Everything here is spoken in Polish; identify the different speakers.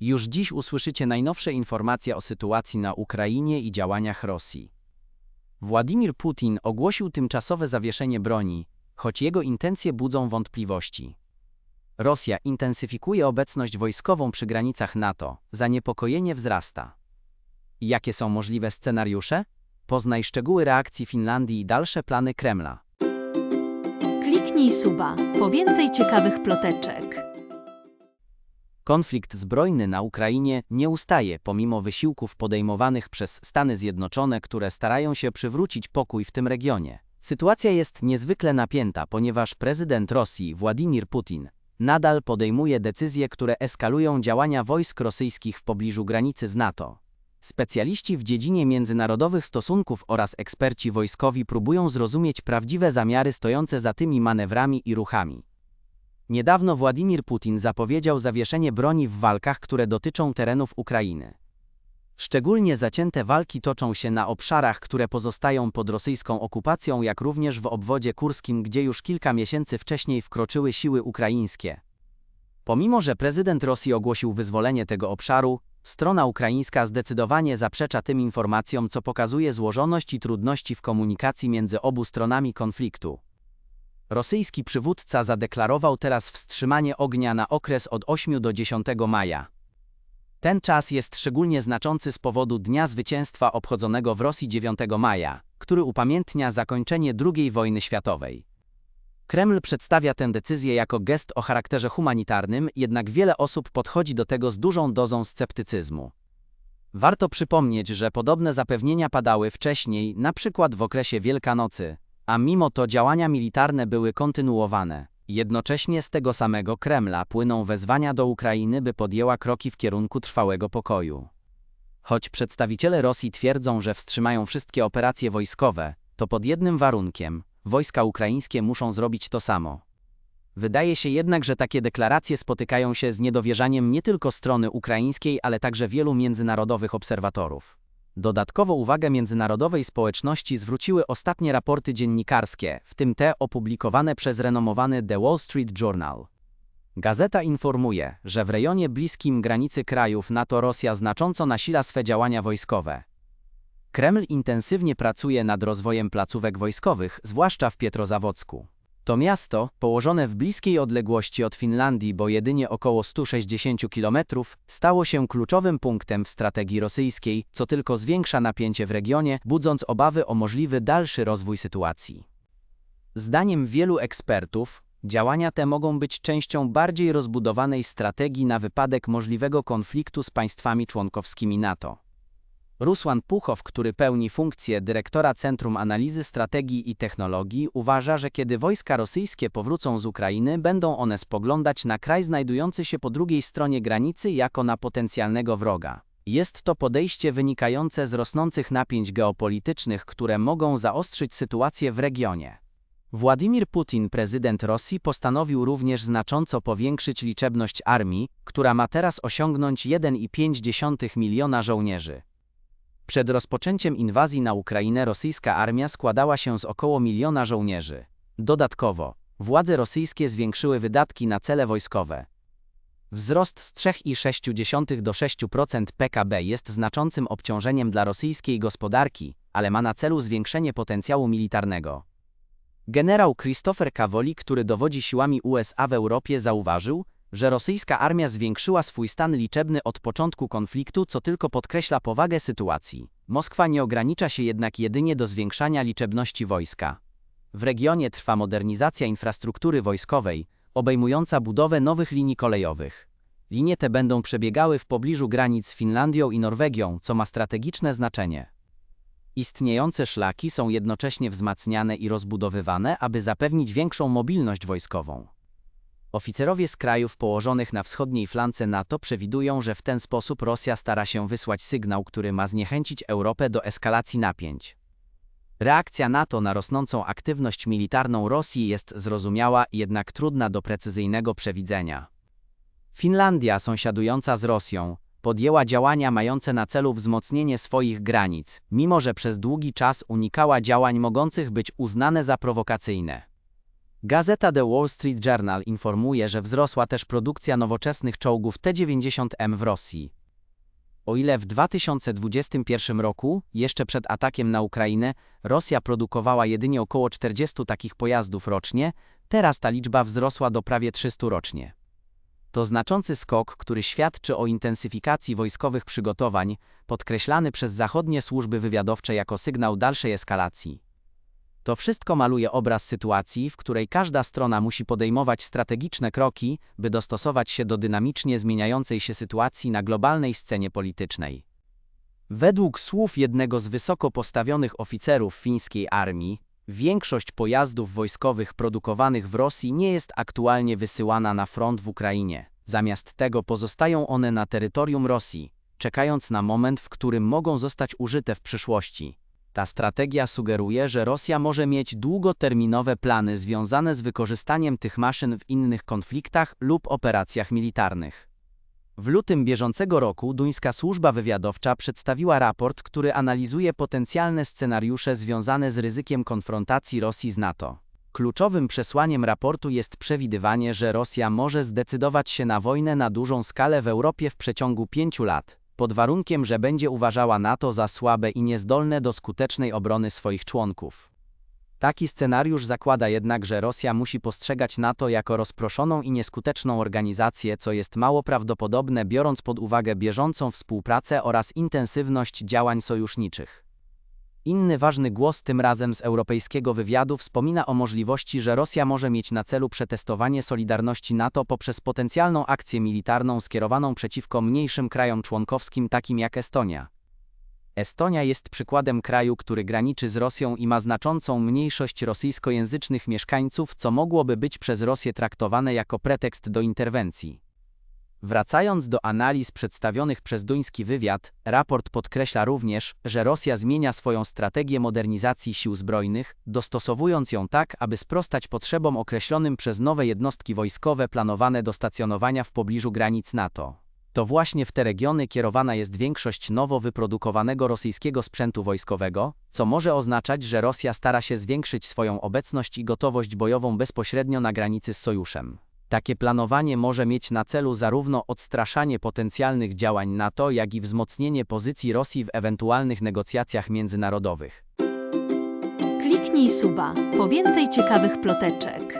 Speaker 1: Już dziś usłyszycie najnowsze informacje o sytuacji na Ukrainie i działaniach Rosji. Władimir Putin ogłosił tymczasowe zawieszenie broni, choć jego intencje budzą wątpliwości. Rosja intensyfikuje obecność wojskową przy granicach NATO, zaniepokojenie wzrasta. Jakie są możliwe scenariusze? Poznaj szczegóły reakcji Finlandii i dalsze plany Kremla.
Speaker 2: Kliknij suba po więcej ciekawych ploteczek.
Speaker 1: Konflikt zbrojny na Ukrainie nie ustaje pomimo wysiłków podejmowanych przez Stany Zjednoczone, które starają się przywrócić pokój w tym regionie. Sytuacja jest niezwykle napięta, ponieważ prezydent Rosji Władimir Putin nadal podejmuje decyzje, które eskalują działania wojsk rosyjskich w pobliżu granicy z NATO. Specjaliści w dziedzinie międzynarodowych stosunków oraz eksperci wojskowi próbują zrozumieć prawdziwe zamiary stojące za tymi manewrami i ruchami. Niedawno Władimir Putin zapowiedział zawieszenie broni w walkach, które dotyczą terenów Ukrainy. Szczególnie zacięte walki toczą się na obszarach, które pozostają pod rosyjską okupacją, jak również w obwodzie kurskim, gdzie już kilka miesięcy wcześniej wkroczyły siły ukraińskie. Pomimo, że prezydent Rosji ogłosił wyzwolenie tego obszaru, strona ukraińska zdecydowanie zaprzecza tym informacjom, co pokazuje złożoność i trudności w komunikacji między obu stronami konfliktu. Rosyjski przywódca zadeklarował teraz wstrzymanie ognia na okres od 8 do 10 maja. Ten czas jest szczególnie znaczący z powodu Dnia Zwycięstwa obchodzonego w Rosji 9 maja, który upamiętnia zakończenie II wojny światowej. Kreml przedstawia tę decyzję jako gest o charakterze humanitarnym, jednak wiele osób podchodzi do tego z dużą dozą sceptycyzmu. Warto przypomnieć, że podobne zapewnienia padały wcześniej, na przykład w okresie Wielkanocy, a mimo to działania militarne były kontynuowane. Jednocześnie z tego samego Kremla płyną wezwania do Ukrainy, by podjęła kroki w kierunku trwałego pokoju. Choć przedstawiciele Rosji twierdzą, że wstrzymają wszystkie operacje wojskowe, to pod jednym warunkiem wojska ukraińskie muszą zrobić to samo. Wydaje się jednak, że takie deklaracje spotykają się z niedowierzaniem nie tylko strony ukraińskiej, ale także wielu międzynarodowych obserwatorów. Dodatkowo uwagę międzynarodowej społeczności zwróciły ostatnie raporty dziennikarskie, w tym te opublikowane przez renomowany The Wall Street Journal. Gazeta informuje, że w rejonie bliskim granicy krajów NATO Rosja znacząco nasila swe działania wojskowe. Kreml intensywnie pracuje nad rozwojem placówek wojskowych, zwłaszcza w Pietrozawocku. To miasto, położone w bliskiej odległości od Finlandii, bo jedynie około 160 km, stało się kluczowym punktem w strategii rosyjskiej, co tylko zwiększa napięcie w regionie, budząc obawy o możliwy dalszy rozwój sytuacji. Zdaniem wielu ekspertów, działania te mogą być częścią bardziej rozbudowanej strategii na wypadek możliwego konfliktu z państwami członkowskimi NATO. Rusłan Puchow, który pełni funkcję dyrektora Centrum Analizy Strategii i Technologii, uważa, że kiedy wojska rosyjskie powrócą z Ukrainy, będą one spoglądać na kraj znajdujący się po drugiej stronie granicy jako na potencjalnego wroga. Jest to podejście wynikające z rosnących napięć geopolitycznych, które mogą zaostrzyć sytuację w regionie. Władimir Putin, prezydent Rosji, postanowił również znacząco powiększyć liczebność armii, która ma teraz osiągnąć 1,5 miliona żołnierzy. Przed rozpoczęciem inwazji na Ukrainę rosyjska armia składała się z około miliona żołnierzy. Dodatkowo, władze rosyjskie zwiększyły wydatki na cele wojskowe. Wzrost z 3,6 do 6% PKB jest znaczącym obciążeniem dla rosyjskiej gospodarki, ale ma na celu zwiększenie potencjału militarnego. Generał Christopher Cavoli, który dowodzi siłami USA w Europie, zauważył, że rosyjska armia zwiększyła swój stan liczebny od początku konfliktu, co tylko podkreśla powagę sytuacji. Moskwa nie ogranicza się jednak jedynie do zwiększania liczebności wojska. W regionie trwa modernizacja infrastruktury wojskowej, obejmująca budowę nowych linii kolejowych. Linie te będą przebiegały w pobliżu granic z Finlandią i Norwegią, co ma strategiczne znaczenie. Istniejące szlaki są jednocześnie wzmacniane i rozbudowywane, aby zapewnić większą mobilność wojskową. Oficerowie z krajów położonych na wschodniej flance NATO przewidują, że w ten sposób Rosja stara się wysłać sygnał, który ma zniechęcić Europę do eskalacji napięć. Reakcja NATO na rosnącą aktywność militarną Rosji jest zrozumiała, jednak trudna do precyzyjnego przewidzenia. Finlandia, sąsiadująca z Rosją, podjęła działania mające na celu wzmocnienie swoich granic, mimo że przez długi czas unikała działań mogących być uznane za prowokacyjne. Gazeta The Wall Street Journal informuje, że wzrosła też produkcja nowoczesnych czołgów T-90M w Rosji. O ile w 2021 roku, jeszcze przed atakiem na Ukrainę, Rosja produkowała jedynie około 40 takich pojazdów rocznie, teraz ta liczba wzrosła do prawie 300 rocznie. To znaczący skok, który świadczy o intensyfikacji wojskowych przygotowań, podkreślany przez zachodnie służby wywiadowcze jako sygnał dalszej eskalacji. To wszystko maluje obraz sytuacji, w której każda strona musi podejmować strategiczne kroki, by dostosować się do dynamicznie zmieniającej się sytuacji na globalnej scenie politycznej. Według słów jednego z wysoko postawionych oficerów fińskiej armii, większość pojazdów wojskowych produkowanych w Rosji nie jest aktualnie wysyłana na front w Ukrainie. Zamiast tego pozostają one na terytorium Rosji, czekając na moment, w którym mogą zostać użyte w przyszłości. Ta strategia sugeruje, że Rosja może mieć długoterminowe plany związane z wykorzystaniem tych maszyn w innych konfliktach lub operacjach militarnych. W lutym bieżącego roku duńska służba wywiadowcza przedstawiła raport, który analizuje potencjalne scenariusze związane z ryzykiem konfrontacji Rosji z NATO. Kluczowym przesłaniem raportu jest przewidywanie, że Rosja może zdecydować się na wojnę na dużą skalę w Europie w przeciągu pięciu lat, pod warunkiem, że będzie uważała NATO za słabe i niezdolne do skutecznej obrony swoich członków. Taki scenariusz zakłada jednak, że Rosja musi postrzegać NATO jako rozproszoną i nieskuteczną organizację, co jest mało prawdopodobne biorąc pod uwagę bieżącą współpracę oraz intensywność działań sojuszniczych. Inny ważny głos, tym razem z europejskiego wywiadu, wspomina o możliwości, że Rosja może mieć na celu przetestowanie solidarności NATO poprzez potencjalną akcję militarną skierowaną przeciwko mniejszym krajom członkowskim, takim jak Estonia. Estonia jest przykładem kraju, który graniczy z Rosją i ma znaczącą mniejszość rosyjskojęzycznych mieszkańców, co mogłoby być przez Rosję traktowane jako pretekst do interwencji. Wracając do analiz przedstawionych przez duński wywiad, raport podkreśla również, że Rosja zmienia swoją strategię modernizacji sił zbrojnych, dostosowując ją tak, aby sprostać potrzebom określonym przez nowe jednostki wojskowe planowane do stacjonowania w pobliżu granic NATO. To właśnie w te regiony kierowana jest większość nowo wyprodukowanego rosyjskiego sprzętu wojskowego, co może oznaczać, że Rosja stara się zwiększyć swoją obecność i gotowość bojową bezpośrednio na granicy z sojuszem. Takie planowanie może mieć na celu zarówno odstraszanie potencjalnych działań NATO, jak i wzmocnienie pozycji Rosji w ewentualnych negocjacjach międzynarodowych.
Speaker 2: Kliknij suba po więcej ciekawych ploteczek.